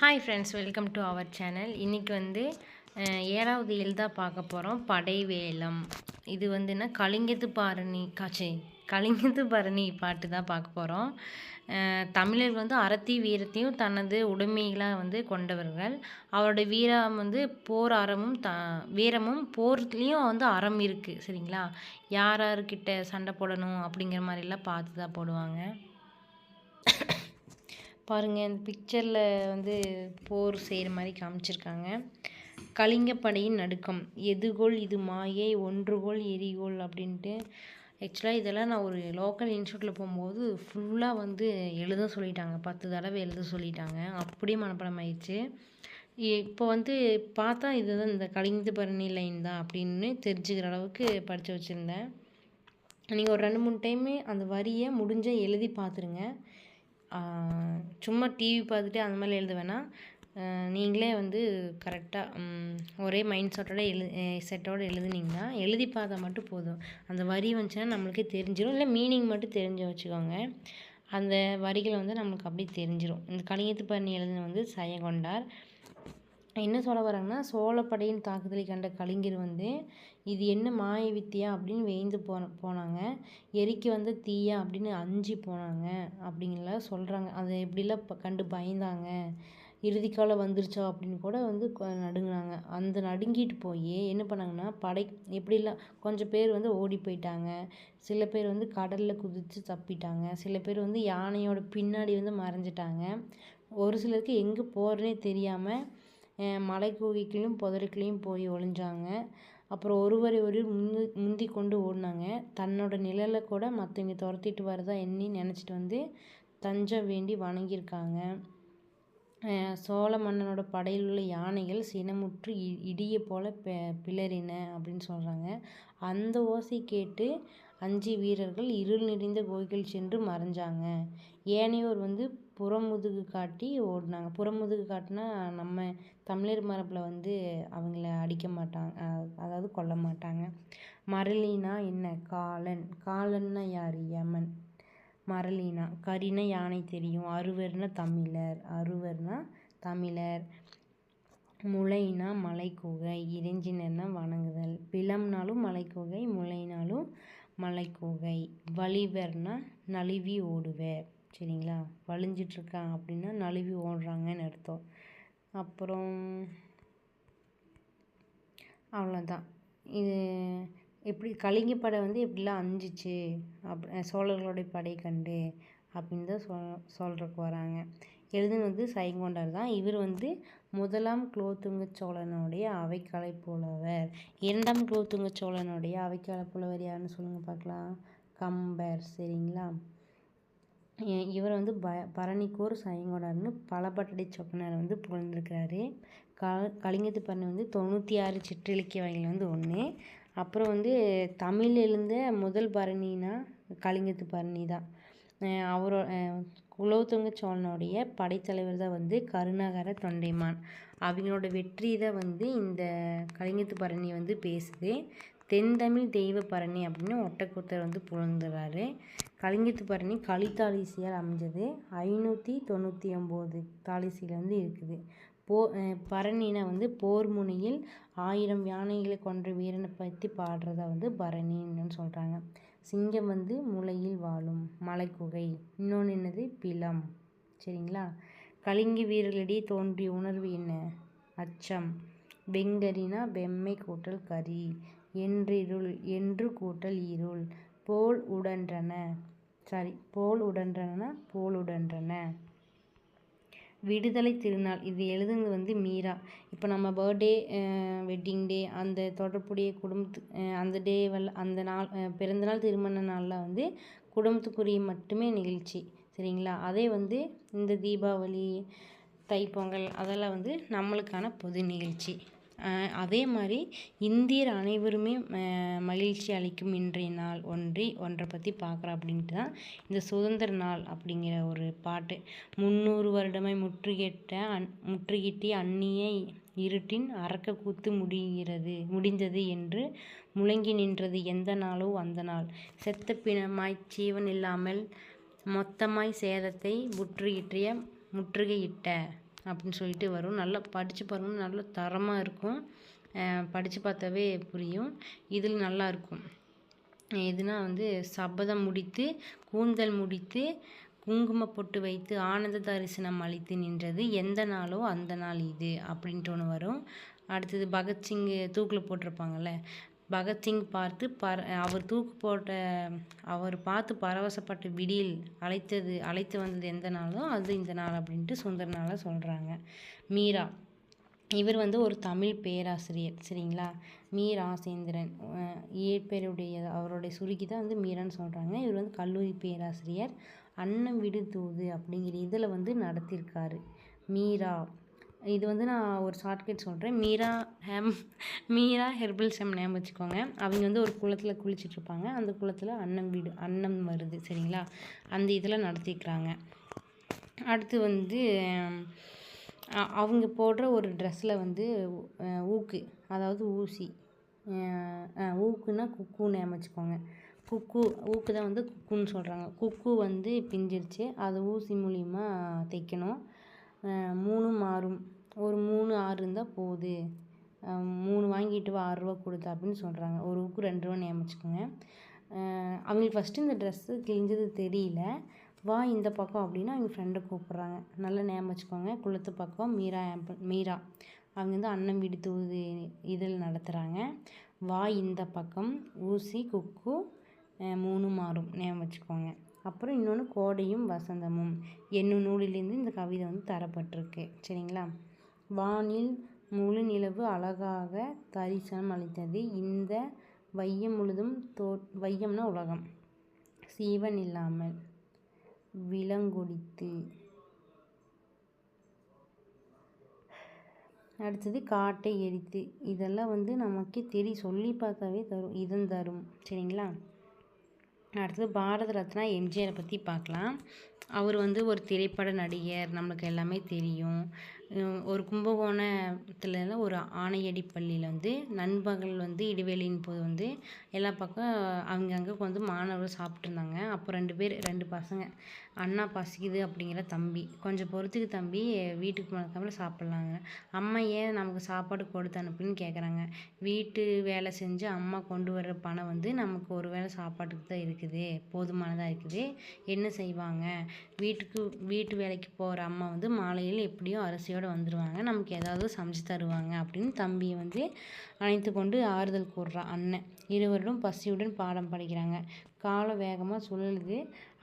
Hi friends welcome to our channel இன்றைக்கி வந்து ஏழாவது எழுதா பார்க்க போகிறோம் படைவேலம் இது வந்துன்னா கலிங்கத்து பாரணி காட்சி. கலிங்கத்து பரணி பாட்டு தான் பார்க்க போகிறோம் தமிழர் வந்து அறத்தி வீரத்தையும் தனது உடைமைகளாக வந்து கொண்டவர்கள். அவரோட வீரம் வந்து போர் அறமும் த வீரமும் போர்லேயும் வந்து அறம் இருக்குது சரிங்களா? யார் யார்கிட்ட சண்டை போடணும் அப்படிங்கிற மாதிரிலாம் பார்த்து தான் போடுவாங்க. பாருங்கள் இந்த பிக்சரில் வந்து போர் செய்கிற மாதிரி காமிச்சிருக்காங்க. கலிங்கப்படையின் நடுக்கம். எதுகோல் இது மாயை ஒன்றுகோல் எரிகோல் அப்படின்ட்டு. ஆக்சுவலாக இதெல்லாம் நான் ஒரு லோக்கல் இன்ஸ்டியூட்டில் போகும்போது ஃபுல்லாக வந்து எழுத சொல்லிட்டாங்க. பத்து தடவை எழுத சொல்லிட்டாங்க. அப்படியே மனப்பாடம் ஆயிடுச்சு இப்போ வந்து பார்த்தா இதுதான் இந்த கலிங்கத்து பரணி லைன் தான் அப்படின்னு தெரிஞ்சுக்கிற அளவுக்கு படித்து வச்சுருந்தேன். நீங்கள் ஒரு ரெண்டு மூணு டைமு அந்த வரியை முடிஞ்ச எழுதி பார்த்துருங்க. சும்மா டிவி பார்த்துட்டு அந்த மாதிரி எழுத வேணாம் நீங்களே வந்து கரெக்டாக ஒரே மைண்ட் செட்டோட எழு செட்டோடு எழுதுனீங்கன்னா எழுதி பார்த்தா மட்டும் போதும். அந்த வரி வந்துச்சுன்னா நம்மளுக்கே தெரிஞ்சிடும் இல்லை மீனிங் மட்டும் தெரிஞ்சு வச்சுக்கோங்க. அந்த வரிகள் வந்து நம்மளுக்கு அப்படியே தெரிஞ்சிடும் இந்த கலிங்கத்து பண்ணி எழுதின வந்து சயகொண்டார் என்ன சொல்ல வராங்கன்னா சோழப்படையின் தாக்குதலை கண்ட கலிங்கர் வந்து இது என்ன மாய வித்தியா அப்படின்னு வேய்ந்து போன போனாங்க. எரிக்க வந்த தீயா அப்படின்னு அஞ்சு போனாங்க அப்படிங்கலாம் சொல்கிறாங்க அதை எப்படிலாம் இப்போ கண்டு பயந்தாங்க? இறுதி காலம் அப்படின்னு கூட வந்து நடுங்கினாங்க. அந்த நடுங்கிட்டு போய் என்ன பண்ணாங்கன்னா படை எப்படிலாம் கொஞ்சம் பேர் வந்து ஓடி போயிட்டாங்க. சில பேர் வந்து கடலில் குதித்து தப்பிட்டாங்க. சில பேர் வந்து யானையோட பின்னாடி வந்து மறைஞ்சிட்டாங்க. ஒரு சிலருக்கு எங்கே போகிறனே தெரியாமல் மலை குகைக்குள்ளேயும் புதருக்குள்ளேயும் போய் ஒளிஞ்சாங்க. அப்புறம் ஒருவரை ஒரு முந்தி முந்தி கொண்டு ஓடினாங்க. தன்னோட நிழலை கூட மற்றவங்க துரத்திட்டு வரதா எண்ணி நினச்சிட்டு வந்து தஞ்சம் வேண்டி வணங்கியிருக்காங்க. சோழ மன்னனோட படையில் உள்ள யானைகள் சினமுற்று இ- இடியை போல பெ பிளறின அப்படின்னு சொல்கிறாங்க அந்த ஓசை கேட்டு அஞ்சு வீரர்கள் இருள் நிறைந்த கோயில் சென்று மறைஞ்சாங்க. ஏனையோர் வந்து புறமுதுகு காட்டி ஓடினாங்க. புறமுதுகு காட்டினா நம்ம தமிழர் மரபில் வந்து அவங்கள அடிக்க மாட்டாங்க. அதாவது கொல்ல மாட்டாங்க. மரளினா என்ன? காலன். காலன்னா யார்? யமன். மரளினா. கரினா யானை தெரியும். அறுவர்னா தமிழர். அறுவர்னா தமிழர். முளைனா மலைக்குகை. இறைஞ்சினர்னா வணங்குதல். பிளம்னாலும் மலைக்குகை முளைனாலும் மலைக்குகை. வலிவர்னா நழுவி ஓடுவர். சரிங்களா? வலிஞ்சிட்ருக்கான் அப்படின்னா நழுவி ஓடுறாங்கன்னு அர்த்தம். அப்புறம் அவ்வளோதான். இது எப்படி கலிங்க படை வந்து எப்படிலாம் அஞ்சிச்சு? அப் சோழர்களுடைய படை கண்டு அப்படின்னு தான் சொல் சொல்கிறக்கு வராங்க. எழுதுனது வந்து சைங்கொண்டார் தான். இவர் வந்து முதலாம் குலோத்துங்க சோழனுடைய அவைக்கலை புலவர். இரண்டாம் குலோத்துங்க சோழனுடைய அவைக்கலை புலவர் யாருன்னு சொல்லுங்கள் பார்க்கலாம். கம்பர் சரிங்களா? இவர் வந்து ப பரணிக்கோர் சைங்கோடார்னு பலபட்டடை சொக்கனார் வந்து புகழ்ந்துருக்கிறாரு. க கலிங்கத்து பரணி வந்து தொண்ணூற்றி ஆறு சிற்றிலக்கிய வகையில் வந்து ஒன்று அப்புறம் வந்து தமிழ் எழுந்த முதல் பரணினா கலிங்கத்து பரணி தான். அவரோ குலோத்துங்க சோழனுடைய படைத்தலைவர் தான் வந்து கருணாகர தொண்டைமான். அவங்களோட வெற்றி தான் வந்து இந்த கலிங்கத்து பரணி வந்து பேசுது. தென்தமிழ் தெய்வ பரணி அப்படின்னு ஒட்டக்கூத்தர் வந்து புகழ்ந்துறாரு. கலிங்கத்து பரணி களித்தாலிசியால் அமைஞ்சது. ஐநூற்றி தொண்ணூற்றி ஒம்பது தாலிசியில் வந்து இருக்குது. போ அஹ் பரணினா வந்து போர் முனையில் ஆயிரம் யானைகளை கொன்ற வீரனை பற்றி பாடுறதா வந்து பரணின்னு சொல்கிறாங்க சிங்கம் வந்து முளையில் வாழும் மலைக்குகை. இன்னொன்று என்னது? பிலம் சரிங்களா? கலிங்க வீரர்களிடையே தோன்றிய உணர்வு என்ன? அச்சம். வெங்கரினா வெம்மை கூட்டல் கரி. என்றிருள் என்று கூட்டல் இருள். போல் உடன்றன. சாரி போல் உடன்றன போல் உடன்றன. விடுதலை திருநாள் இது எழுதுனது வந்து மீரா. இப்போ நம்ம பர்த்டே வெட்டிங் டே அந்த தொடர்புடைய குடும்பத்து அந்த டே அந்த நாள் பிறந்தநாள் திருமண நாளில் வந்து குடும்பத்துக்குரிய மட்டுமே நிகழ்ச்சி சரிங்களா? அதே வந்து இந்த தீபாவளி தைப்பொங்கல் அதெல்லாம் வந்து நம்மளுக்கான பொது நிகழ்ச்சி. அதே மாதிரி இந்தியர் அனைவருமே மகிழ்ச்சி அளிக்கும் இன்றைய நாள் ஒன்றி ஒன்றை பற்றி பார்க்குறோம் அப்படின்ட்டு தான் இந்த சுதந்திர நாள் அப்படிங்கிற ஒரு பாட்டு. முந்நூறு வருடமாய் முற்றுகையிட்ட அன் முற்றுகிட்டி அந்நிய இருட்டின் அரக்க கூத்து முடிகிறது முடிந்தது என்று முழங்கி நின்றது எந்த நாளோ அந்த நாள். செத்த பிணமாய் சீவன் இல்லாமல் மொத்தமாய் சேதத்தை முற்றுகிற்றிய முற்றுகையிட்ட அப்படின்னு சொல்லிட்டு வரும். நல்லா படித்து பாருங்கள் நல்ல தரமாக இருக்கும். படித்து பார்த்தாவே புரியும். இதில் நல்லா இருக்கும். எதுனா வந்து சபதம் முடித்து கூந்தல் முடித்து குங்கும பொட்டு வைத்து ஆனந்த தரிசனம் அளித்து நின்றது. எந்த நாளோ அந்த நாள் இது அப்படின்ட்டு ஒன்று வரும். அடுத்தது பகத்சிங் தூக்கில் போட்டிருப்பாங்கள்ல பகத்சிங் பார்த்து பர அவர் தூக்கு போட்ட அவர் பார்த்து பரவசப்பட்ட விடியில் அழைத்தது அழைத்து வந்தது எந்த நாளோ அது இந்த நாள் அப்படின்ட்டு சுந்தரனால சொல்கிறாங்க மீரா. இவர் வந்து ஒரு தமிழ் பேராசிரியர் சரிங்களா? மீ ராசேந்திரன் இயற்பெயருடைய அவருடைய சுருக்கி தான் வந்து மீரான்னு சொல்கிறாங்க இவர் வந்து கல்லூரி பேராசிரியர். அன்னம் விடு தூது அப்படிங்கிற இதில் வந்து நடத்தியிருக்காரு. மீரா. இது வந்து நான் ஒரு ஷார்ட்கட் சொல்கிறேன் மீரா ஹேம் மீரா ஹெர்பல் செம் நேம் வச்சுக்கோங்க. அவங்க வந்து ஒரு குளத்தில் குளிச்சிட்ருப்பாங்க அந்த குளத்தில் அன்னம் வீடு அன்னம் வருது சரிங்களா? அந்த இதில் நடத்திக்கிறாங்க. அடுத்து வந்து அவங்க போடுற ஒரு ட்ரெஸ்ஸில் வந்து ஊக்கு அதாவது ஊசி. ஊக்குன்னா குக்கு நேம் வச்சுக்கோங்க. குக்கு ஊக்கு தான் வந்து குக்குன்னு சொல்கிறாங்க குக்கு வந்து பிஞ்சிருச்சு. அதை ஊசி மூலிமா தைக்கணும். மூணும் ஆறும். ஒரு மூணு ஆறு இருந்தால் போகுது மூணு வாங்கிட்டு வா ஆறுரூவா கொடுத்து அப்படின்னு சொல்கிறாங்க ஒரு ஊக்கு ரெண்டு ரூபா நியமிச்சுக்கோங்க அவங்களுக்கு ஃபஸ்ட்டு இந்த ட்ரெஸ்ஸு கிழிஞ்சது தெரியல. வா இந்த பக்கம் அப்படின்னா அவங்க ஃப்ரெண்டை கூப்பிட்றாங்க. நல்லா நேம் வச்சுக்கோங்க. குளத்து பக்கம் மீரா ஆம்பிள் மீரா. அவங்க வந்து அன்னம் வீடு தூது இதில் நடத்துகிறாங்க வா இந்த பக்கம் ஊசி குக்கு மூணு மாறும் நேம் வச்சுக்கோங்க. அப்புறம் இன்னொன்று கோடையும் வசந்தமும். என்னும் நூலிலேருந்து இந்த கவிதை வந்து தரப்பட்டிருக்கு. சரிங்களா? வானில் முழு நிலவு அழகாக தரிசனம் அளித்தது. இந்த வையம் முழுதும் தோ வையம்னா உலகம். சீவன் இல்லாமல் விலங்கொடித்து. அடுத்தது காட்டை எரித்து. இதெல்லாம் வந்து நமக்கே தெரியும் சொல்லி பார்த்தாவே தரும். இதன் தரும். சரிங்களா? அடுத்தது பாரத ரத்னா எம்ஜிஆரை பற்றி பார்க்கலாம். அவர் வந்து ஒரு திரைப்பட நடிகர் நம்மளுக்கு எல்லாமே தெரியும். ஒரு கும்பகோணத்தில் ஒரு ஆணையடி பள்ளியில் வந்து நண்பகல் வந்து இடைவெளியின் போது வந்து எல்லா பக்கம் அங்கங்கே வந்து மாணவர்கள் சாப்பிட்ருந்தாங்க அப்போ ரெண்டு பேர் ரெண்டு பசங்க அண்ணா பசிக்குது அப்படிங்கிற தம்பி கொஞ்சம் பொறுத்துக்கு தம்பி வீட்டுக்கு மறக்காமல் சாப்பிட்லாங்க. அம்மா ஏன் நமக்கு சாப்பாடு கொடுத்து அனுப்புன்னு கேட்குறாங்க வீட்டு வேலை செஞ்சு அம்மா கொண்டு வர்ற பணம் வந்து நமக்கு ஒரு வேளை சாப்பாட்டுக்கு தான் இருக்குது போதுமானதாக இருக்குது. என்ன செய்வாங்க? வீட்டுக்கு வீட்டு வேலைக்கு போகிற அம்மா வந்து மாலையில் எப்படியும் அரிசியோடு வந்துடுவாங்க நமக்கு ஏதாவது சமைச்சு தருவாங்க அப்படின்னு தம்பியை வந்து அணைத்து கொண்டு ஆறுதல் கூறுறான் அண்ணன். இருவரும் பசியுடன் பாடம் படிக்கிறாங்க. காலம் வேகமாக சுழலுது.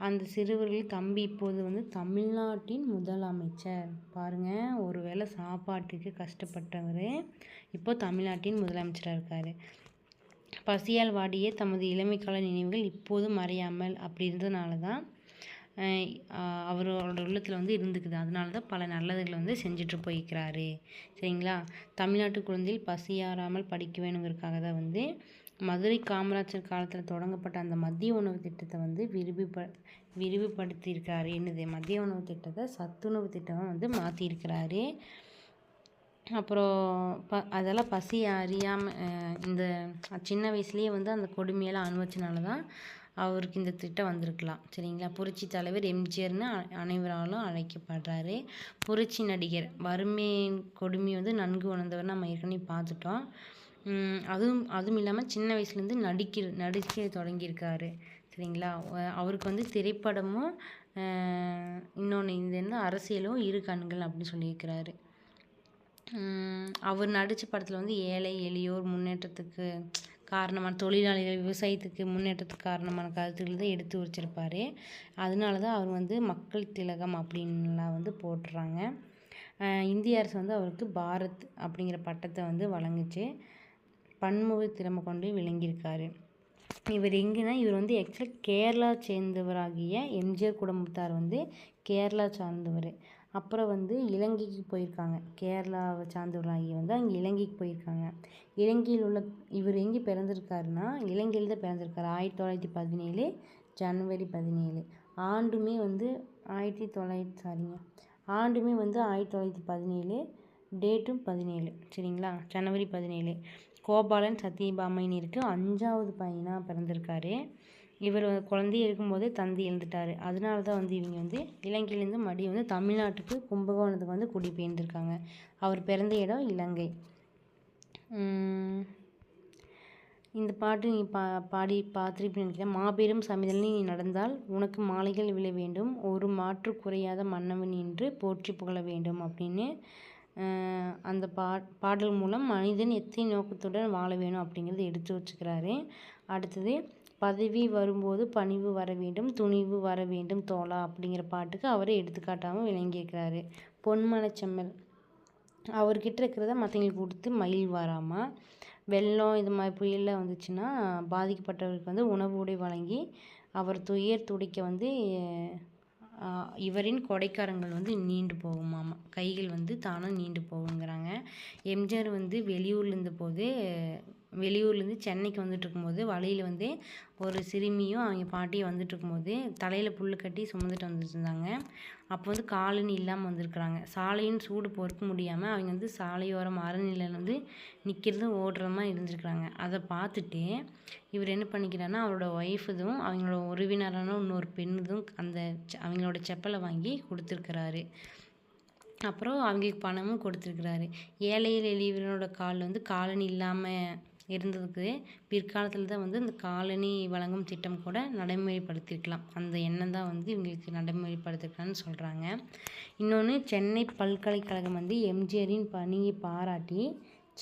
அந்த சிறுவர்கள் தம்பி இப்போது வந்து தமிழ்நாட்டின் முதலமைச்சர் பாருங்கள் ஒரு வேளை சாப்பாட்டுக்கு கஷ்டப்பட்டவர் இப்போ தமிழ்நாட்டின் முதலமைச்சராக இருக்கார். பசியால் வாடிய தமது இளமைக்கால நினைவுகள் இப்போதும் மறையாமல் அப்படி இருந்ததுனால தான் அவரோட உள்ளத்தில் வந்து இருந்துக்குது. அதனால தான் பல நல்லதுகளை வந்து செஞ்சுட்டு போய்க்கிறாரு. சரிங்களா? தமிழ்நாட்டு குழந்தையில் பசியாறாமல் படிக்க வேணுங்கிறதுக்காக தான் வந்து மதுரை காமராஜர் காலத்தில் தொடங்கப்பட்ட அந்த மதிய உணவு திட்டத்தை வந்து விரிவுப விரிவுபடுத்தியிருக்காரு. என்னது? மதிய உணவு திட்டத்தை சத்துணவு திட்டமாக வந்து மாற்றிருக்கிறாரு அப்புறம் ப அதெல்லாம் பசி அறியாமல் இந்த சின்ன வயசுலேயே வந்து அந்த கொடுமையெல்லாம் அனுபவிச்சனால தான் அவருக்கு இந்த திட்டம் வந்திருக்கலாம். சரிங்களா? புரட்சி தலைவர் எம்ஜிஆர்னு அனைவராலும் அழைக்கப்படுறாரு. புரட்சி நடிகர் வறுமையின் கொடுமை வந்து நன்கு உணர்ந்தவர் நம்ம ஏற்கனவே பார்த்துட்டோம். அதுவும் அதுவும் இல்லாமல் சின்ன வயசுலேருந்து நடிக்க நடிக்க தொடங்கியிருக்காரு. சரிங்களா? அவருக்கு வந்து திரைப்படமும் இன்னொன்று இது என்ன அரசியலும் இரு கண்கள் அப்படின்னு சொல்லியிருக்கிறாரு. அவர் நடித்த படத்தில் வந்து ஏழை எளியோர் முன்னேற்றத்துக்கு காரணமான தொழிலாளிகள் விவசாயத்துக்கு முன்னேற்றத்துக்கு காரணமான கருத்துக்கள் தான் எடுத்து வச்சிருப்பார். அதனால தான் அவர் வந்து மக்கள் திலகம் அப்படின்லாம் வந்து போட்டுறாங்க. இந்திய அரசு வந்து அவருக்கு பாரத் அப்படிங்கிற பட்டத்தை வந்து வழங்குச்சு. பன்முக திறமை கொண்டு விளங்கியிருக்காரு. இவர் எங்கன்னா இவர் வந்து ஆக்சுவலாக கேரளா சேர்ந்தவராகிய எம்ஜிஆர் குடும்பத்தார் வந்து கேரளா சார்ந்தவர். அப்புறம் வந்து இலங்கைக்கு போயிருக்காங்க. கேரளாவை சார்ந்தவர்களாகி வந்து அங்கே இலங்கைக்கு போயிருக்காங்க. இலங்கையில் உள்ள இவர் எங்கே பிறந்திருக்காருன்னா இலங்கையில் தான் பிறந்திருக்காரு. ஆயிரத்தி தொள்ளாயிரத்தி பதினேழு ஜனவரி பதினேழு. ஆண்டுமே வந்து ஆயிரத்தி தொள்ளாயிரத்தி சாரிங்க ஆண்டுமே வந்து ஆயிரத்தி தொள்ளாயிரத்தி பதினேழு டேட்டும் பதினேழு. சரிங்களா? ஜனவரி பதினேழு. கோபாலன் சத்யபாமைன்னு இருக்குது அஞ்சாவது பையனாக பிறந்திருக்காரு. இவர் குழந்தைய இருக்கும்போதே தந்தை இழந்துட்டார் அதனால தான் வந்து இவங்க வந்து இலங்கையிலேருந்து மறுபடியும் வந்து தமிழ்நாட்டுக்கு கும்பகோணத்துக்கு வந்து குடிபெயர்ந்திருக்காங்க அவர் பிறந்த இடம் இலங்கை. இந்த பாட்டு நீ பா பாடி பார்த்துருப்பீங்க நினைக்கிறேன். மாபெரும் சமிதல் நீ நடந்தால் உனக்கு மாலைகள் விழ வேண்டும். ஒரு மாற்று குறையாத மன்னவன் என்று போற்றி புகழ வேண்டும் அப்படின்னு அந்த பா பாடல் மூலம் மனிதன் எத்தனை நோக்கத்துடன் வாழ வேணும் அப்படிங்கிறத எடுத்து வச்சுக்கிறாரு. அடுத்தது பதவி வரும்போது பணிவு வர வேண்டும் துணிவு வர வேண்டும் தோழா அப்படிங்கிற பாட்டுக்கு அவரே எடுத்துக்காட்டாமல் விளங்கியிருக்கிறாரு பொன்மனச்செம்மல் அவர்கிட்ட இருக்கிறத மற்றவங்களுக்கு கொடுத்து மயில் வராமல் வெள்ளம் இது மாதிரி புயலில் வந்துச்சுன்னா பாதிக்கப்பட்டவருக்கு வந்து உணவு உடை வழங்கி அவர் துயர் துடைக்க வந்து இவரின் கொடைக்காரங்கள் வந்து நீண்டு போகுமாமா? கைகள் வந்து தானாக நீண்டு போகுங்கிறாங்க. எம்ஜிஆர் வந்து வெளியூரில் இருந்தபோது வெளியூர்லேருந்து சென்னைக்கு வந்துட்டு இருக்கும்போது வழியில் வந்து ஒரு சிறுமியும் அவங்க பாட்டியும் வந்துட்டு இருக்கும்போது தலையில் புல் கட்டி சுமந்துட்டு வந்துட்டு இருந்தாங்க அப்போ வந்து காலனி இல்லாமல் வந்திருக்குறாங்க. சாலையின் சூடு பொறுக்க முடியாமல் அவங்க வந்து சாலையோரம் அறநிலையில் வந்து நிற்கிறதும் ஓடுறதுமா இருந்திருக்கிறாங்க. அதை பார்த்துட்டு இவர் என்ன பண்ணிக்கிறாருன்னா அவரோட ஒய்ஃப் இதுவும் அவங்களோட உறவினரான இன்னொரு பெண்ணுதும் அந்த அவங்களோட செப்பலை வாங்கி கொடுத்துருக்குறாரு. அப்புறம் அவங்களுக்கு பணமும் கொடுத்துருக்குறாரு. ஏழையில் எளியவரோட கால் வந்து காலனி இல்லாமல் இருந்ததுக்கு பிற்காலத்தில் தான் வந்து இந்த காலனி வழங்கும் திட்டம் கூட நடைமுறைப்படுத்தியிருக்கலாம் அந்த எண்ணம் தான் வந்து இவங்களுக்கு நடைமுறைப்படுத்திருக்கலாம்னு சொல்கிறாங்க இன்னொன்று சென்னை பல்கலைக்கழகம் வந்து எம்ஜிஆரின் பணியை பாராட்டி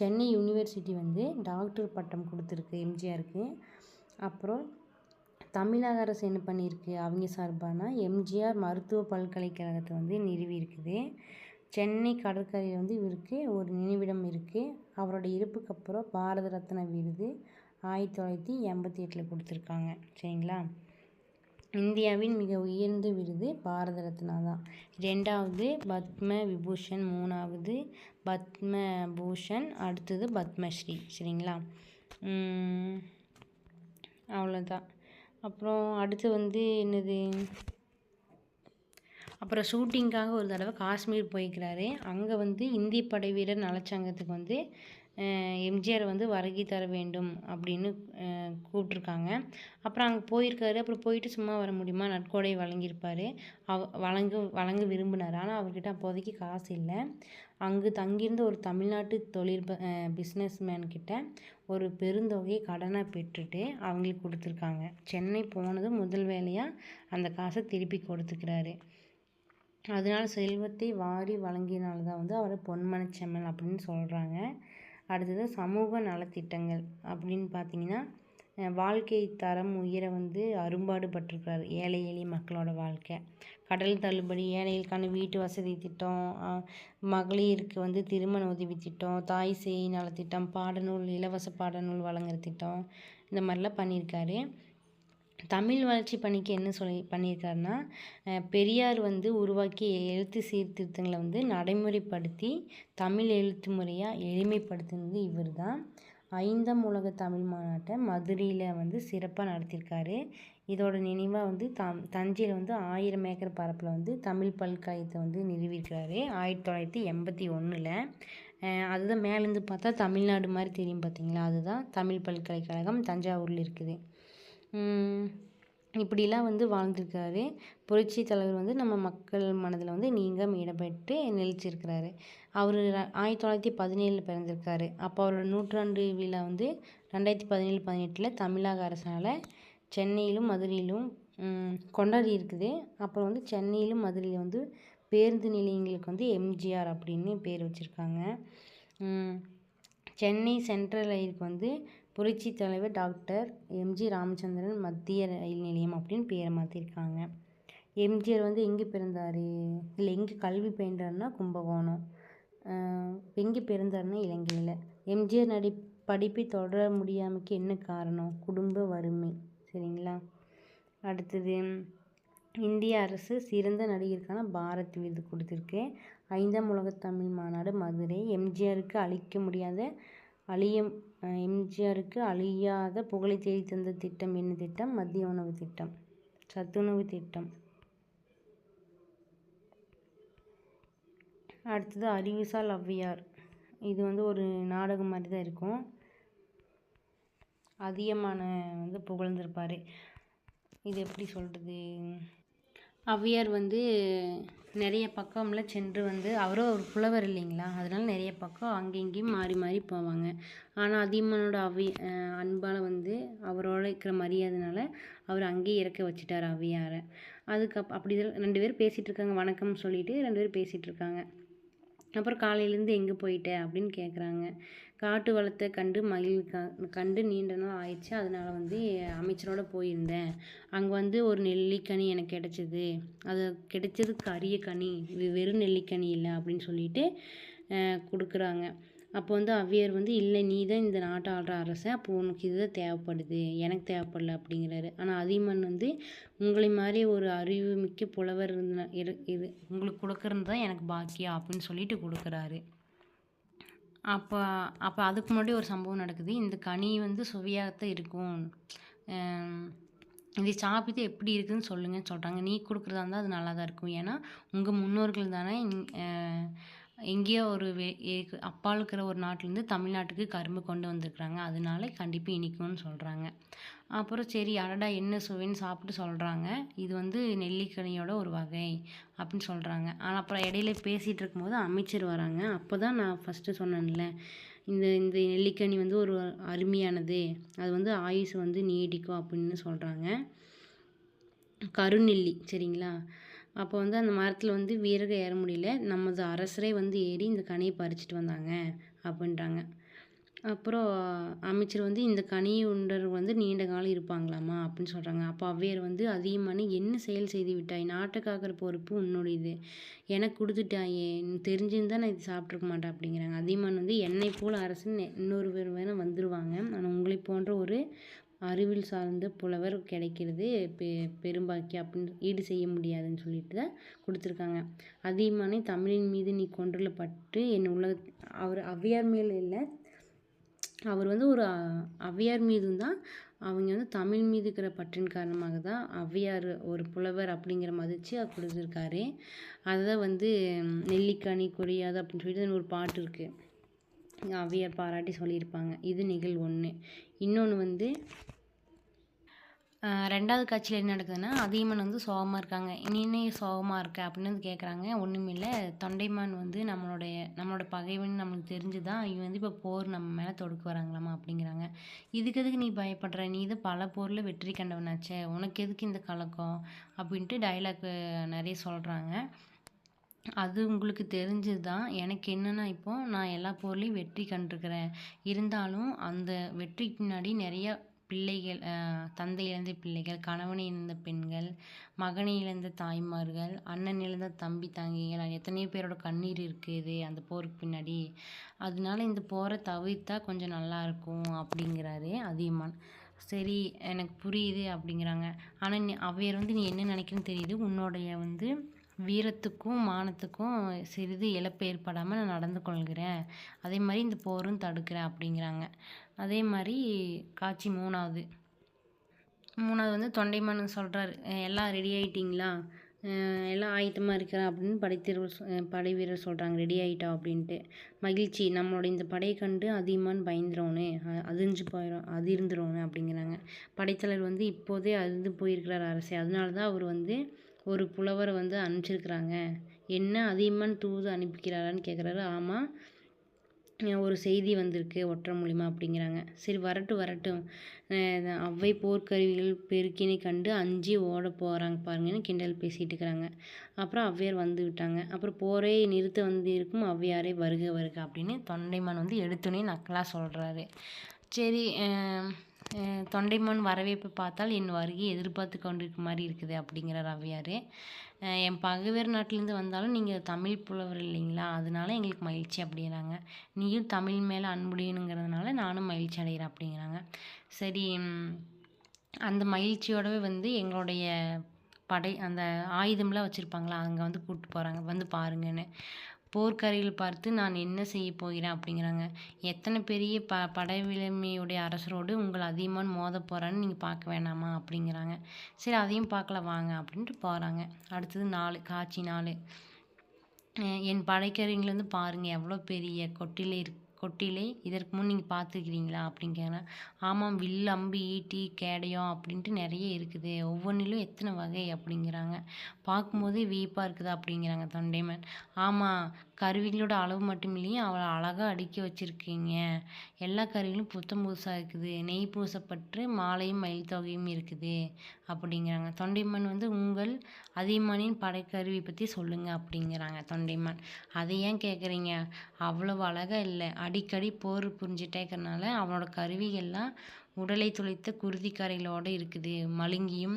சென்னை யூனிவர்சிட்டி வந்து டாக்டர் பட்டம் கொடுத்துருக்கு எம்ஜிஆருக்கு. அப்புறம் தமிழக அரசு என்ன பண்ணியிருக்கு? அவங்க சார்பான எம்ஜிஆர் மருத்துவ பல்கலைக்கழகத்தை வந்து நிறுவியிருக்குது. சென்னை கடற்கரையில் வந்து இவருக்கு ஒரு நினைவிடம் இருக்குது அவரோட இறப்புக்கு அப்புறம் பாரத ரத்ன விருது ஆயிரத்தி தொள்ளாயிரத்தி எண்பத்தி எட்டில் கொடுத்துருக்காங்க. சரிங்களா? இந்தியாவின் மிக உயர்ந்த விருது பாரத ரத்னா தான். ரெண்டாவது பத்ம விபூஷன் மூணாவது பத்ம பூஷன் அடுத்தது பத்மஸ்ரீ. சரிங்களா? அவ்வளோதான் அப்புறம் அடுத்து வந்து என்னது? அப்புறம் ஷூட்டிங்காக ஒரு தடவை காஷ்மீர் போயிருக்கிறாரு அங்கே வந்து இந்திய படை வீரர் நலச்சங்கத்துக்கு வந்து எம்ஜிஆர் வந்து வருகை தர வேண்டும் அப்படின்னு கூப்பிட்ருக்காங்க அப்புறம் அங்கே போயிருக்காரு. அப்புறம் போயிட்டு சும்மா வர முடியுமா? நட்கொடை வழங்கியிருப்பார். அவ வழங்க வழங்க விரும்பினார். ஆனால் அவர்கிட்ட அப்போதைக்கு காசு இல்லை. அங்கு தங்கியிருந்த ஒரு தமிழ்நாட்டு தொழில் பிஸ்னஸ் மேன்கிட்ட ஒரு பெருந்தொகையை கடனாக பெற்றுட்டு அவங்களுக்கு கொடுத்துருக்காங்க. சென்னை போனது முதல் வேலையாக அந்த காசை திருப்பி கொடுத்துக்கிறாரு. அதனால செல்வத்தை வாரி வழங்கினால் தான் வந்து அவரை பொன்மனச்செம்மல் அப்படின்னு சொல்கிறாங்க அடுத்தது சமூக நலத்திட்டங்கள் அப்படின்னு பார்த்தீங்கன்னா வாழ்க்கை தரம் உயர வந்து அரும்பாடு பட்டிருக்கிறார் ஏழை எளிய மக்களோட வாழ்க்கை. கடல் தள்ளுபடி ஏழைகளுக்கான வீட்டு வசதி திட்டம் மகளிருக்கு வந்து திருமண உதவி திட்டம் தாய் சேய் நலத்திட்டம் பாடநூல் இலவச பாடநூல் வழங்குற திட்டம் இந்த மாதிரிலாம் பண்ணியிருக்காரு. தமிழ் வளர்ச்சி பணிக்கு என்ன சொல்லி பண்ணியிருக்காருன்னா பெரியார் வந்து உருவாக்கிய எழுத்து சீர்திருத்தங்களை வந்து நடைமுறைப்படுத்தி தமிழ் எழுத்து முறையாக எளிமைப்படுத்தினது இவர் தான் ஐந்தாம் உலக தமிழ் மாநாட்டை மதுரையில் வந்து சிறப்பாக நடத்தியிருக்காரு. இதோட நினைவாக வந்து தம் தஞ்சையில் வந்து ஆயிரம் ஏக்கர் பரப்பில் வந்து தமிழ் பல்கலைத்தை வந்து நிறுவியிருக்கிறாரு ஆயிரத்தி தொள்ளாயிரத்தி எண்பத்தி ஒன்றில் அதுதான் மேலேருந்து பார்த்தா தமிழ்நாடு மாதிரி தெரியும் பார்த்தீங்களா? அதுதான் தமிழ் பல்கலைக்கழகம் தஞ்சாவூரில் இருக்குது. இப்படிலாம் வந்து வாழ்ந்திருக்காரு. புரட்சி தலைவர் வந்து நம்ம மக்கள் மனதில் வந்து நீங்காமல் இடம்பெற்று நிலைச்சிருக்கிறாரு அவர் ஆயிரத்தி தொள்ளாயிரத்தி பதினேழில் பிறந்திருக்காரு. அப்போ அவரோட நூற்றாண்டு விழா வந்து ரெண்டாயிரத்தி பதினேழு பதினெட்டில் தமிழக அரசால் சென்னையிலும் மதுரையிலும் கொண்டாடி இருக்குது. அப்புறம் வந்து சென்னையிலும் மதுரையிலும் வந்து பேருந்து நிலையங்களுக்கு வந்து எம்ஜிஆர் அப்படின்னு பேர் வச்சுருக்காங்க. சென்னை சென்ட்ரல் ரயிலுக்கு வந்து புரட்சி தலைவர் டாக்டர் எம்ஜி ராமச்சந்திரன் மத்திய ரயில் நிலையம் அப்படின்னு பேரை மாற்றிருக்காங்க எம்ஜிஆர் வந்து எங்கே பிறந்தார்? இல்லை எங்கே கல்வி பயின்றாருன்னா கும்பகோணம். எங்கே பிறந்தார்னா இலங்கையில். எம்ஜிஆர் நடி படிப்பை தொடர முடியாமைக்கு என்ன காரணம்? குடும்ப வறுமை. சரிங்களா? அடுத்தது இந்திய அரசு சிறந்த நடிகருக்கான பாரத் விருது கொடுத்துருக்கு. ஐந்தாம் உலகத் தமிழ் மாநாடு மதுரை. எம்ஜிஆருக்கு அளிக்க முடியாத அழியும் எம்ஜிஆருக்கு அழியாத புகழை தேடி தந்த திட்டம் என்ன திட்டம்? மதிய உணவு திட்டம். சத்துணவு திட்டம். அடுத்தது அறிவுசால் ஔவையார். இது வந்து ஒரு நாடகம் மாதிரி தான் இருக்கும். அதிகமான வந்து புகழ்ந்திருப்பார். இது எப்படி சொல்கிறது ஔவையார் வந்து நிறைய பக்கம்லாம் சென்று வந்து அவரும் ஒரு புலவர் இல்லைங்களா? அதனால நிறைய பக்கம் அங்கே இங்கேயும் மாறி மாறி போவாங்க. ஆனால் அதியமானோட அவ்வை அன்பால் வந்து அவரோட இருக்கிற மரியாதைனால அவர் அங்கேயே இறக்க வச்சுட்டார் ஔவையாரை அதுக்கப் அப்படி ரெண்டு பேரும் பேசிகிட்டு இருக்காங்க. வணக்கம் சொல்லிட்டு ரெண்டு பேரும் பேசிகிட்டு இருக்காங்க. அப்புறம் காலையிலேருந்து எங்கே போயிட்ட? அப்படின்னு கேட்குறாங்க காட்டு வளத்தை கண்டு மகிழ் கண்டு நீண்ட நாள் ஆயிடுச்சு. அதனால் வந்து அமைச்சரோட போயிருந்தேன். அங்கே வந்து ஒரு நெல்லிக்கனி எனக்கு கிடச்சிது. அது கிடைச்சதுக்கு அரிய கனி. இது வெறும் நெல்லிக்கனி இல்லை அப்படின்னு சொல்லிட்டு கொடுக்குறாங்க. அப்போ வந்து அவ்வியர் வந்து இல்லை நீ தான் இந்த நாட்டை ஆள்ற அரசன் அப்போ உனக்கு இதுதான் தேவைப்படுது. எனக்கு தேவைப்படல அப்படிங்கிறாரு. ஆனால் அதியமான் வந்து உங்களை மாதிரி ஒரு அறிவு மிக்க புலவர் இருந்த இரு இது உங்களுக்கு கொடுக்குறது தான் எனக்கு பாக்கியா அப்படின்னு சொல்லிட்டு கொடுக்குறாரு. அப்போ அப்போ அதுக்கு முன்னாடி ஒரு சம்பவம் நடக்குது. இந்த கனி வந்து சுவையாகத்தான் இருக்கும். இதை இது சாப்பிட்டு எப்படி இருக்குதுன்னு சொல்லுங்கன்னு சொல்கிறாங்க நீ கொடுக்குறதா இருந்தால் அது நல்லா தான் இருக்கும். ஏன்னா உங்கள் முன்னோர்கள் தானே எங்கேயோ ஒரு வே அப்பால் இருக்கிற ஒரு நாட்டிலேருந்து தமிழ்நாட்டுக்கு கரும்பு கொண்டு வந்திருக்கிறாங்க. அதனால கண்டிப்பாக இனிக்கும்னு சொல்கிறாங்க அப்புறம் சரி அடடா என்ன சுவைன்னு சாப்பிட்டு சொல்கிறாங்க இது வந்து நெல்லிக்கனியோட ஒரு வகை அப்படின்னு சொல்கிறாங்க ஆனால் அப்புறம் இடையில பேசிகிட்டு இருக்கும்போது அமைச்சர் வராங்க. அப்போ தான் நான் ஃபஸ்ட்டு சொன்னேன்ல இந்த இந்த நெல்லிக்கனி வந்து ஒரு அருமையானது அது வந்து ஆயுஸ் வந்து நீடிக்கும் அப்படின்னு சொல்கிறாங்க கருநெல்லி சரிங்களா? அப்போ வந்து அந்த மரத்தில் வந்து வீரர்கள் ஏற முடியல. நமது அரசரே வந்து ஏறி இந்த கனியை பறிச்சுட்டு வந்தாங்க அப்படின்றாங்க. அப்புறம் அமைச்சர் வந்து இந்த கனியை உண்டர் வந்து நீண்ட காலம் இருப்பாங்களாமா அப்படின்னு சொல்கிறாங்க அப்போ ஔவையார் வந்து அதிகமான என்ன செயல் செய்து விட்டாய்? நாட்டை காக்கிற பொறுப்பு உன்னுடையது. எனக்கு கொடுத்துட்டாயே. நீ தெரிஞ்சிருந்தா நான் இது சாப்பிட்ருக்க மாட்டேன் அப்படிங்கிறாங்க. அதியமான் வந்து என்னை போல் அரசுன்னு இன்னொரு பேர் வேணால் வந்துடுவாங்க ஆனால் உங்களை போன்ற ஒரு அறிவில் சார்ந்த புலவர் கிடைக்கிறது பெ பெரும்பாக்கி அப்படின்னு ஈடு செய்ய முடியாதுன்னு சொல்லிட்டு தான் கொடுத்துருக்காங்க. அதிகமான தமிழின் மீது நீ கொண்டுள்ள பட்டு என் உலக அவர் அவ்வியார் மேல் இல்லை அவர் வந்து ஒரு அ- ஔவையார் மீதும் தான் அவங்க வந்து தமிழ் மீது இருக்கிற பற்றின் காரணமாக தான் ஔவையார் ஒரு புலவர் அப்படிங்கிற மதிச்சு அவர் கொடுத்துருக்காரு. அதுதான் வந்து நெல்லிக்கனி கொடியாது அப்படின்னு சொல்லிட்டு ஒரு பாட்டு இருக்குது ஔவையார் பாராட்டி சொல்லியிருப்பாங்க. இது நிகழ் ஒன்று இன்னொன்று வந்து ரெண்டாவது காட்சியில் என்ன நடக்குதுன்னா அதியமான் வந்து சோகமாக இருக்காங்க. நீ என்ன சோகமாக இருக்க? அப்படின்னு வந்து கேட்குறாங்க ஒன்றுமில்ல தொண்டைமான் வந்து நம்மளுடைய நம்மளோட பகைவன் நம்மளுக்கு தெரிஞ்சு தான் இவன் வந்து இப்போ போர் நம்ம மேலே தொடுக்க வராங்களாமா அப்படிங்கிறாங்க. இதுக்கு எதுக்கு நீ பயப்படுற? நீ இது பல போரில் வெற்றி கண்டவனாச்சே. உனக்கு எதுக்கு இந்த கலக்கம்? அப்படின்ட்டு டைலாக் நிறைய சொல்கிறாங்க அது உங்களுக்கு தெரிஞ்சது தான் எனக்கு என்னென்னா இப்போது நான் எல்லா போர்லேயும் வெற்றி கண்டிருக்கிறேன். இருந்தாலும் அந்த வெற்றிக்கு பின்னாடி நிறையா பிள்ளைகள் தந்தை இழந்த பிள்ளைகள் கணவனை இழந்த பெண்கள் மகனை இழந்த தாய்மார்கள் அண்ணன் இழந்த தம்பி தங்கைகள் எத்தனையோ பேரோட கண்ணீர் இருக்குது அந்த போருக்கு பின்னாடி. அதனால இந்த போரை தவிர்த்தா கொஞ்சம் நல்லா இருக்கும் அப்படிங்கிறாரு அதியமான். சரி எனக்கு புரியுது அப்படிங்கிறாங்க. ஆனால் நீ அவையர் வந்து நீ என்ன நினைக்கிறேன்னு தெரியுது. உன்னுடைய வந்து வீரத்துக்கும் மானத்துக்கும் சிறிது இழப்பு ஏற்படாமல் நான் நடந்து கொள்கிறேன். அதே மாதிரி இந்த போரும் தடுக்கிறேன் அப்படிங்கிறாங்க. அதே மாதிரி காட்சி மூணாவது. மூணாவது வந்து தொண்டைமான் சொல்கிறாரு எல்லாம் ரெடி ஆகிட்டிங்களா எல்லாம் ஆயத்தமாக இருக்கிறேன் அப்படின்னு படைத்தீர் சொ- படை வீரர் சொல்கிறாங்க ரெடி ஆகிட்டா அப்படின்ட்டு. மகிழ்ச்சி. நம்மளோட இந்த படையை கண்டு அதிகமான் பயந்துருவோன்னு அதிர்ஞ்சு போயிடும் அதிர்ந்துருவோன்னு அப்படிங்கிறாங்க. படைத்தலைவர் வந்து இப்போதே அதிர்ந்து போயிருக்கிறார் அரசே. அதனால தான் அவர் வந்து ஒரு புலவரை வந்து அனுப்பிச்சிருக்கிறாங்க. என்ன அதியமான் தூது அனுப்பிக்கிறாரான்னு கேட்குறாரு ஆமாம் ஒரு செய்தி வந்திருக்கு ஒற்றை மூலிமா அப்படிங்கிறாங்க. சரி வரட்டும் வரட்டும். அஹ் அவ்வை போர்க்கருவிகள் பெருக்கினை கண்டு அஞ்சு ஓட போகிறாங்க பாருங்கன்னு கிண்டல் பேசிகிட்டு இருக்கிறாங்க. அப்புறம் ஔவையார் வந்து விட்டாங்க. அப்புறம் போரே நிறுத்த வந்து இருக்கும் ஔவையாரே வருக வருக அப்படின்னு தொண்டைமான் வந்து எடுத்தோன்னே நக்கலாக சொல்கிறாரு சரி தொண்டைமான் வரவேற்பை பார்த்தால் என் வருகையை எதிர்பார்த்து கொண்டிருக்க மாதிரி இருக்குது அப்படிங்கிறார் ஔவையார் என் பகைவர் நாட்டிலேருந்து வந்தாலும் நீங்கள் தமிழ் புலவர் இல்லைங்களா? அதனால எங்களுக்கு மகிழ்ச்சி அப்படிங்கிறாங்க. நீயும் தமிழ் மேலே அன்புடையனுங்கிறதுனால நானும் மகிழ்ச்சி அடைகிறேன் அப்படிங்கிறாங்க. சரி அந்த மகிழ்ச்சியோடவே வந்து எங்களுடைய படை அந்த ஆயுதம்லாம் வச்சுருப்பாங்களா? அங்கே வந்து கூப்பிட்டு போகிறாங்க வந்து பாருங்கன்னு. போர்க்கரையில் பார்த்து நான் என்ன செய்ய போகிறேன் அப்படிங்கிறாங்க. எத்தனை பெரிய ப படைவிலைமையுடைய அரசரோடு உங்கள் அதிகமாக மோத போகிறான்னு நீங்கள் பார்க்க வேணாமா அப்படிங்கிறாங்க. சரி அதையும் பார்க்கல வாங்க அப்படின்ட்டு போகிறாங்க அடுத்தது நாலு காட்சி நாலு. என் படைக்கறிங்களை வந்து பாருங்கள் எவ்வளோ பெரிய கொட்டில் இருக்கு. கொட்டிலே இதற்கு முன் நீங்கள் பார்த்துருக்கிறீங்களா? அப்படிங்கிறனா ஆமாம் வில் அம்பு ஈட்டி கேடயம் அப்படின்ட்டு நிறைய இருக்குது. ஒவ்வொன்றிலும் எத்தனை வகை அப்படிங்கிறாங்க. பார்க்கும்போதே வியப்பாக இருக்குது அப்படிங்கிறாங்க தொண்டைமன் ஆமாம் கருவிகளோட அளவு மட்டும் இல்லையே அவ்வளோ அழகாக அடுக்கி வச்சுருக்கீங்க. எல்லா கருவிகளும் புத்தம் புதுசாக இருக்குது. நெய் பூசப்பட்டு மாலையும் மயில் தொகையும் இருக்குது அப்படிங்கிறாங்க. தொண்டைமான் வந்து உங்கள் அதியமானின் படைக்கருவி பற்றி சொல்லுங்கள் அப்படிங்கிறாங்க தொண்டைமான் அதை ஏன் கேட்குறீங்க அவ்வளோ அழகாக இல்லை. அடிக்கடி போர் புரிஞ்சிட்டே இருக்கிறனால அவனோட கருவிகள்லாம் உடலை துளைத்த குருதிக்கரைகளோட இருக்குது. மழுங்கியும்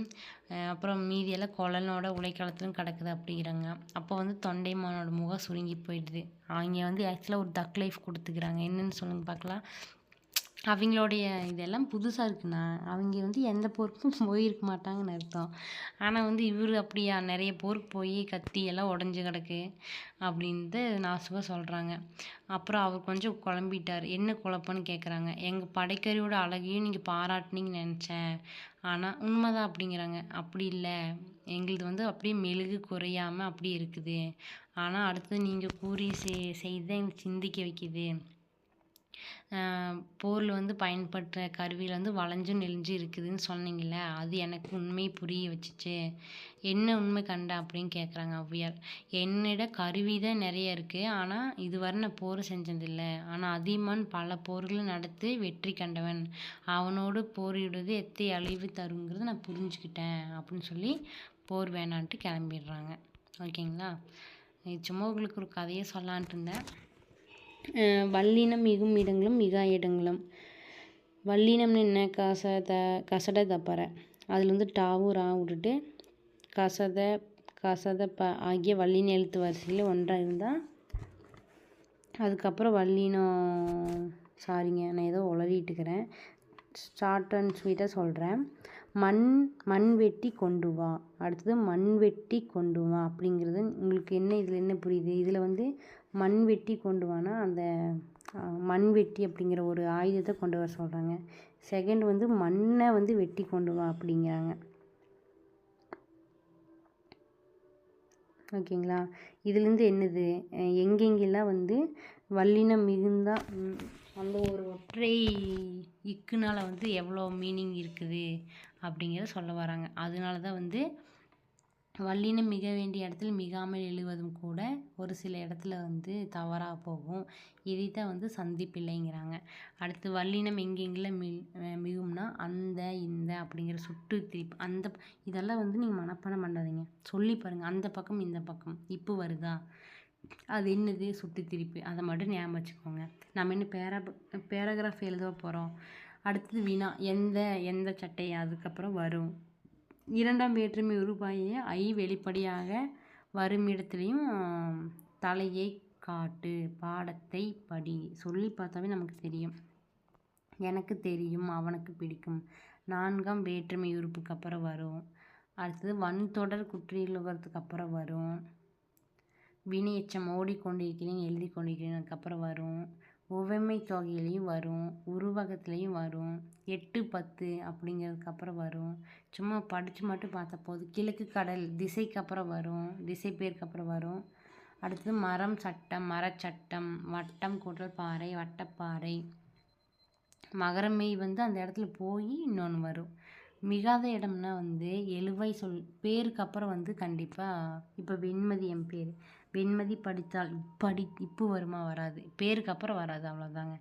அப்புறம் மீதியெல்லாம் குழலோட உழைக்காலத்திலும் கிடக்குது அப்படிங்கிறாங்க. அப்போ வந்து தொண்டைமானோட முகம் சுருங்கி போயிடுது. அவங்க வந்து ஆக்சுவலாக ஒரு டக் லைஃப் கொடுத்துக்கிறாங்க. என்னென்னு சொல்லுங்க பார்க்கலாம். அவங்களுடைய இதெல்லாம் புதுசாக இருக்குண்ணா. அவங்க வந்து எந்த போருக்கும் போயிருக்க மாட்டாங்கன்னு அர்த்தம். ஆனால் வந்து இவர் அப்படியா? நிறைய போருக்கு போய் கத்தி எல்லாம் உடஞ்சி கிடக்கு அப்படின்ட்டு நாசுவாக சொல்கிறாங்க அப்புறம் அவர் கொஞ்சம் குழம்பிட்டார். என்ன குழப்பம்னு கேட்குறாங்க எங்கள் படைக்கறியோட அழகையும் நீங்கள் பாராட்டுனீங்கன்னு நினச்சேன். ஆனால் உண்மைதான் அப்படிங்கிறாங்க. அப்படி இல்லை. எங்களுது வந்து அப்படியே மெழுகு குறையாமல் அப்படியே இருக்குது. ஆனால் அடுத்தது நீங்கள் கூறி செய் செய்து சிந்திக்க வைக்கிது. போரில் வந்து பயன்படுற கருவியில் வந்து வளைஞ்சும் நெளிஞ்சும் இருக்குதுன்னு சொன்னீங்கல்ல அது எனக்கு உண்மை புரிய வச்சுச்சு. என்ன உண்மை கண்ட அப்படின்னு கேட்குறாங்க ஔவையார் என்னிட கருவி தான் நிறைய இருக்குது ஆனால் இதுவரை நான் போர் செஞ்சதில்லை. ஆனால் அதியமான் பல போர்களை நடத்தி வெற்றி கண்டவன். அவனோடு போரிடுவது எத்தை அழிவு தருங்கிறது நான் புரிஞ்சுக்கிட்டேன் அப்படின்னு சொல்லி போர் வேணான்ட்டு கிளம்பிடுறாங்க. ஓகேங்களா? சும்மா உங்களுக்கு ஒரு கதையை சொல்லான்ட்டு இருந்தேன். வல்லினம் மிகும் இடங்களும் மிகா இடங்களும். வல்லினம்னு என்ன கசத கசட தப்பற. அதில் வந்து டாவும் ரா விட்டுட்டு கசத கசத ப ஆகிய வல்லின எழுத்து வரிசையில் ஒன்றாக இருந்தால் அதுக்கப்புறம் வல்லினம் சாரிங்க நான் ஏதோ உளறிட்டுக்கிறேன் ஷார்ட் அண்ட் ஸ்வீட்டாக சொல்கிறேன் மண் மண் வெட்டி கொண்டு வா. அடுத்தது மண் வெட்டி கொண்டு வா அப்படிங்கிறது உங்களுக்கு என்ன இதில் என்ன புரியுது? இதில் வந்து மண் வெட்டி கொண்டு வானா அந்த மண் வெட்டி அப்படிங்கிற ஒரு ஆயுதத்தை கொண்டு வர சொல்கிறாங்க செகண்ட் வந்து மண்ணை வந்து வெட்டி கொண்டு வா அப்படிங்கிறாங்க. ஓகேங்களா? இதுலேருந்து என்னது? எங்கெங்கெல்லாம் வந்து வல்லினம் மிகுந்தா அந்த ஒரு ஒற்றை இக்குனால் வந்து எவ்வளோ மீனிங் இருக்குது? அப்படிங்கிறத சொல்ல வராங்க. அதனால தான் வந்து வள்ளினம் மிக வேண்டிய இடத்துல மிகாமல் எழுவதும் கூட ஒரு சில இடத்துல வந்து தவறாக போகும். தான் வந்து சந்திப்பில்லைங்கிறாங்க. அடுத்து வல்லினம் எங்கெங்கில் மி மிகும்னா அந்த இந்த அப்படிங்கிற சுட்டு திரிப்பு அந்த இதெல்லாம் வந்து நீங்கள் மனப்பாடம் பண்ணாதீங்க. சொல்லி பாருங்கள் அந்த பக்கம் இந்த பக்கம். இப்போ வருதா? அது என்னது? சுட்டு திரிப்பு. அதை மட்டும் ஞாபகம் வச்சுக்கோங்க. நம்ம இன்னும் பேரா பேராகிராஃப் எழுத போகிறோம் அடுத்தது வினா எந்த எந்த சட்டை அதுக்கப்புறம் வரும்? இரண்டாம் வேற்றுமை உருவாகிய ஐ வெளிப்படையாக வருமிடத்துலையும் தலையை காட்டு பாடத்தை படி. சொல்லி பார்த்தாவே நமக்கு தெரியும். எனக்கு தெரியும் அவனுக்கு பிடிக்கும். நான்காம் வேற்றுமை உறுப்புக்கு அப்புறம் வரும். அடுத்தது வன்தொடர் குற்றியலுகிறதுக்கு அப்புறம் வரும். வினையச்சம் ஓடிக்கொண்டிருக்கிறேன் எழுதி கொண்டிருக்கிறேன் அதுக்கப்புறம் வரும். உவமை தொகையிலையும் வரும் உருவகத்துலேயும் வரும் எட்டு பத்து அப்படிங்கிறதுக்கு அப்புறம் வரும். சும்மா படித்து மட்டும் பார்த்தா போதும். கிழக்கு கடல் திசைக்கு அப்புறம் வரும் திசை பேருக்கு அப்புறம் வரும். அடுத்தது மரம் சட்டம் மரச்சட்டம் வட்டம் கூட்டல் பாறை வட்டப்பாறை. மகரமெய் வந்து அந்த இடத்துல போய் இன்னொன்று வரும். மிகாத இடம்னா வந்து எழுவை சொல் பேருக்கு அப்புறம் வந்து கண்டிப்பாக இப்போ வெண்மதி என் பேர். வெண்மதி படித்தால் படி இப்போ வருமா? வராது. பேருக்கு அப்புறம் வராது அவ்வளோதாங்க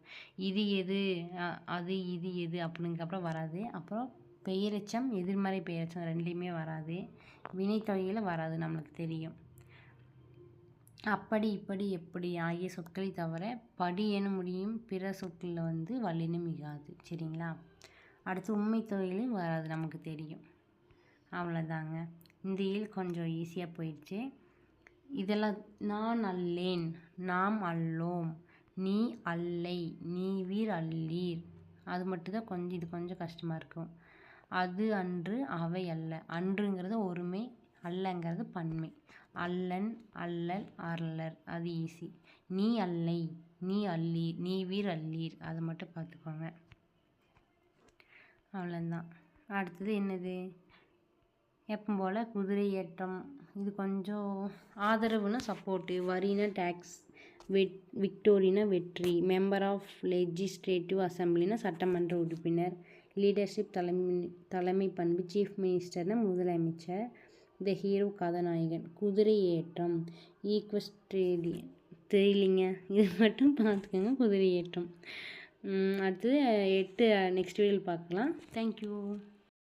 இது எது? அது இது எது? அப்படிங்கப்புறம் வராது. அப்புறம் பெயரெச்சம் எதிர்மறை பெயரெச்சம் ரெண்டுலேயுமே வராது. வினைத்தொகையில் வராது நம்மளுக்கு தெரியும். அப்படி இப்படி எப்படி ஆகிய சொற்களை தவிர படி என முடியும். பிற சொற்களில் வந்து வல்லினம் மிகாது. சரிங்களா? அடுத்து உண்மை தொகையிலையும் வராது நமக்கு தெரியும். அவ்வளோதாங்க இந்த இயல் கொஞ்சம் ஈஸியாக போயிடுச்சு. இதெல்லாம் நான் அல்லேன் நாம் அல்லோம். நீ அல்லை நீ வீர் அல்லீர். அது மட்டும்தான் கொஞ்சம் இது கொஞ்சம் கஷ்டமாக இருக்கும். அது அன்று அவை அல்ல. அன்றுங்கிறது ஒருமை அல்லங்கிறது பன்மை. அல்லன் அல்லல் அல்லர் அது ஈஸி நீ அல்லை நீ அல்லீர் நீ வீர் அல்லீர். அதை மட்டும் பார்த்துக்கோங்க. அவ்வளோதான் அடுத்தது என்னது? எப்போ போல் குதிரை ஏற்றம் இது கொஞ்சம் ஆதரவுனா சப்போர்ட்டு வரினா டேக்ஸ் வெட் விக்டோரினா வெற்றி மெம்பர் ஆஃப் லெஜிஸ்லேட்டிவ் அசம்பிளினா சட்டமன்ற உறுப்பினர் லீடர்ஷிப் தலைமை தலைமை பண்பு சீஃப் மினிஸ்டர்னா முதலமைச்சர் த ஹீரோ கதாநாயகன் குதிரை ஏற்றம் ஈக்வஸ்ட்ரேலியன் தெரியலிங்க இது மட்டும் பார்த்துக்கோங்க குதிரை ஏற்றம். அடுத்தது எட்டு நெக்ஸ்ட் வீடியோவில் பார்க்கலாம். தேங்க்யூ